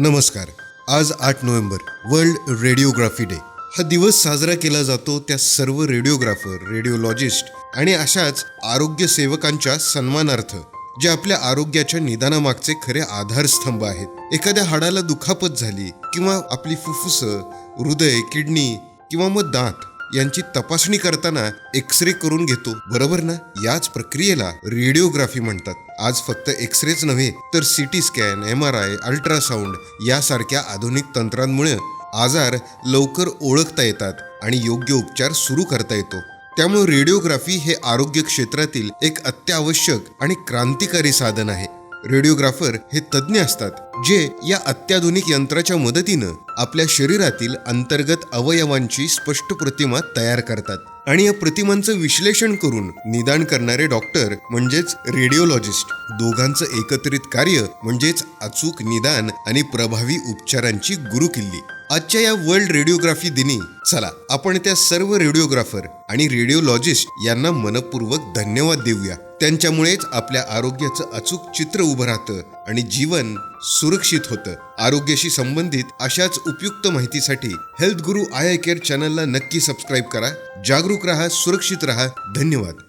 नमस्कार. आज आठ नोव्हेंबर वर्ल्ड रेडिओग्राफी डे. हा दिवस साजरा केला जातो त्या सर्व रेडिओग्राफर रेडिओलॉजिस्ट आणि अशाच आरोग्य सेवकांच्या सन्मानार्थ जे आपल्या आरोग्याच्या निदानामागचे खरे आधारस्तंभ आहेत. एखाद्या हाडाला दुखापत झाली किंवा आपली फुफ्फुसं हृदय किडनी किंवा मग दात यांची तपासणी करताना एक्स रे करून घेतो. बरोबर ना? याच प्रक्रियेला रेडिओग्राफी म्हणतात. आज फक्त एक्स रेच नव्हे तर C T scan M R I ultrasound यासारख्या आधुनिक तंत्रांमुळे आजार लवकर ओळखता येतात आणि योग्य उपचार सुरू करता येतो. त्यामुळे रेडिओग्राफी हे आरोग्य क्षेत्रातील एक अत्यावश्यक आणि क्रांतिकारी साधन आहे. रेडिओग्राफर हे तज्ज्ञ असतात जे या अत्याधुनिक यंत्राच्या मदतीनं आपल्या शरीरातील अंतर्गत अवयवांची स्पष्ट प्रतिमा तयार करतात आणि या प्रतिमांचं विश्लेषण करून निदान करणारे डॉक्टर म्हणजेच रेडिओलॉजिस्ट. दोघांचं एकत्रित कार्य म्हणजेच अचूक निदान आणि प्रभावी उपचारांची गुरुकिल्ली. आजच्या या वर्ल्ड रेडिओग्राफी दिनी चला आपण त्या सर्व रेडिओग्राफर आणि रेडिओलॉजिस्ट यांना मनपूर्वक धन्यवाद देऊया. त्यांच्यामुळेच आपल्या आरोग्याचं अचूक चित्र उभं राहतं आणि जीवन सुरक्षित होतं. आरोग्याशी संबंधित अशाच उपयुक्त माहितीसाठी हेल्थ गुरु आय केअर चॅनलला नक्की सबस्क्राईब करा. जागरूक रहा सुरक्षित रहा. धन्यवाद.